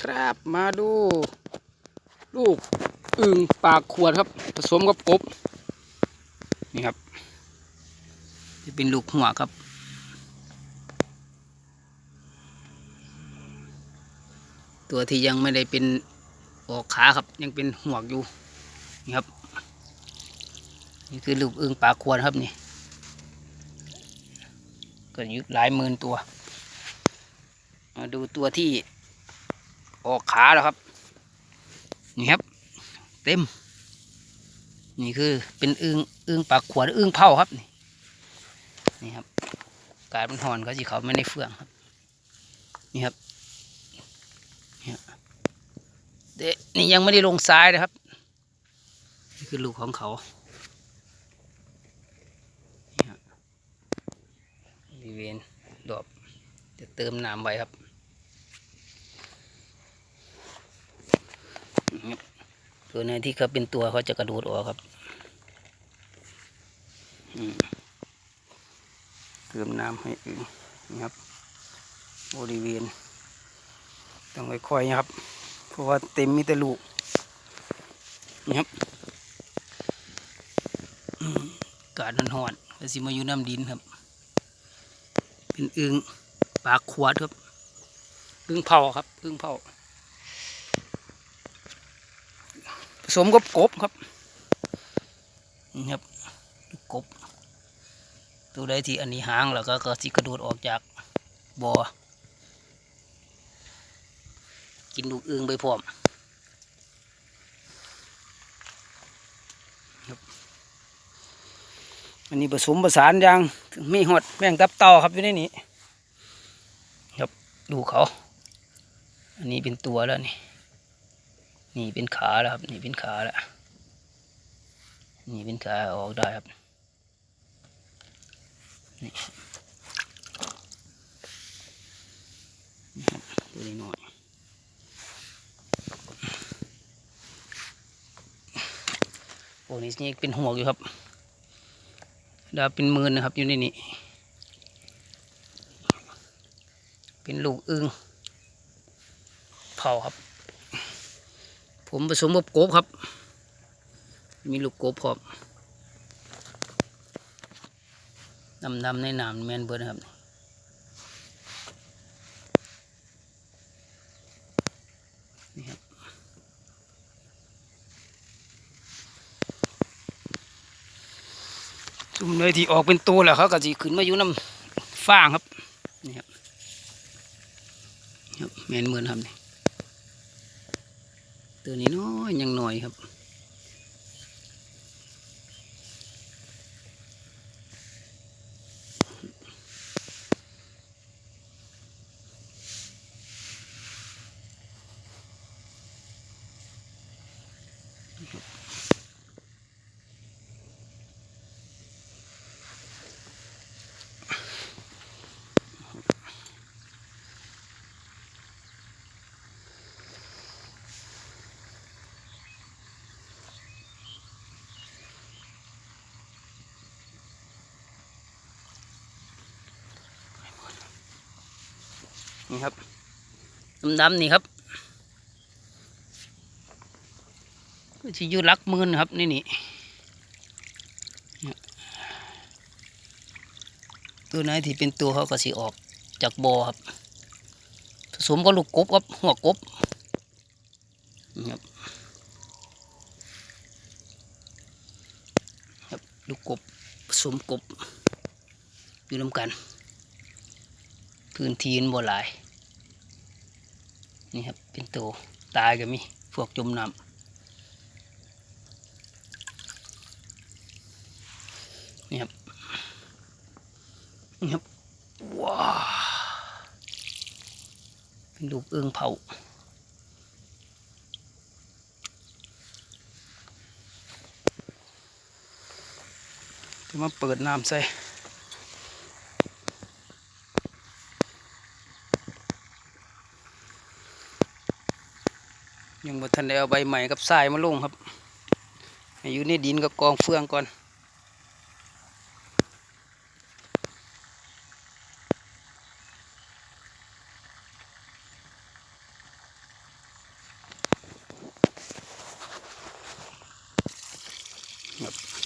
ครับ มาดู ลูกอึ่งปากขวดครับ ผสมกับกบ นี่ครับจะเป็นลูกหัวครับ ตัวที่ยังไม่ได้เป็นออกขาครับ ยังเป็นหัวอยู่ นี่ครับ นี่คือลูกอึ่งปากขวดครับนี่ก็อยู่หลายหมื่นตัว มาดูตัวที่ ออกขาแล้วครับ นี่ครับ เต็ม นี่คือเป็นอึงอึงปากขวดอึงเผาครับ นี่นี่ครับ การมันหอนเขาสิเขาไม่ได้เฟื่องครับ นี่ครับนี่ครับเดะนี่ยังไม่ได้ลงซ้ายนะครับ นี่คือลูกของเขานี่ครับบริเวณดอบจะเติมน้ำไว้ครับนี่ครับ ตัวไหนที่เขาเป็นตัวเขาจะกระโดดออกครับเติมน้ำให้อึ่งนี่ครับ บริเวณ ต้องค่อยๆนะครับ เพราะว่าเต็มมีแต่ลูกนี่ครับกาศมันหอนก็สิมาอยู่น้ำดินครับ เป็นอึ่งปากขวดครับอึ่งเผาครับอึ่งเผา ผสมกับกบครับนี่ครับกบ ตัวใดที่อันนี้หางแล้วก็ก็สิกระโดดออกจากบ่อกินลูกอึ่งไปพร้อมอันนี้ผสมผสานยางมีหดแมงตับเต่าครับอยู่ในนี้ครับดูเขา อันนี้เป็นตัวแล้วนี่ นี่เป็นขาแล้วครับ นี่เป็นขาแล้วนี่เป็นขาออกได้ครับนี่ตัวนี้หน่อยโอ้นี่นี่เป็นหัวอยู่ครับดาเป็นหมื่นนะครับอยู่ในนี้เป็นลูกอึงเผาครับ ผมผสมกับกบครับ มีลูกกบพร้อมดำดำในน้ำแมนเบิร์นครับนี่ครับซุ่มเลยที่ออกเป็นตัวแล้วเขาก็จะขึ้นมาอยู่น้ำฟางครับนี่ครับครับแมนเบิร์ครับนี่ ตัวนี้น้อยยังหน่อยครับ นี่ครับดำๆนี่ครับที่อยู่รักมือนครับนี่นี่ตัวไหนที่เป็นตัวเขาก็สิออกจากบอ่อครับผสมกับลูกกบครับหัวกบนี่ครับครับลูกกบผสมกบอยู่น้ำกัน พื้นที่นบ่หลาย นี่ครับเป็นตัวตายก็มีพวกจมน้ำนี่ครับ นี่ครับ ว้าเป็นลูกเอื้องเผาจะมาเปิดน้ำใส่ ยังบ่ทันได้เอาใบใหม่กับทรายมาลงครับอยู่ในดินกับกองเฟืองก่อนครับ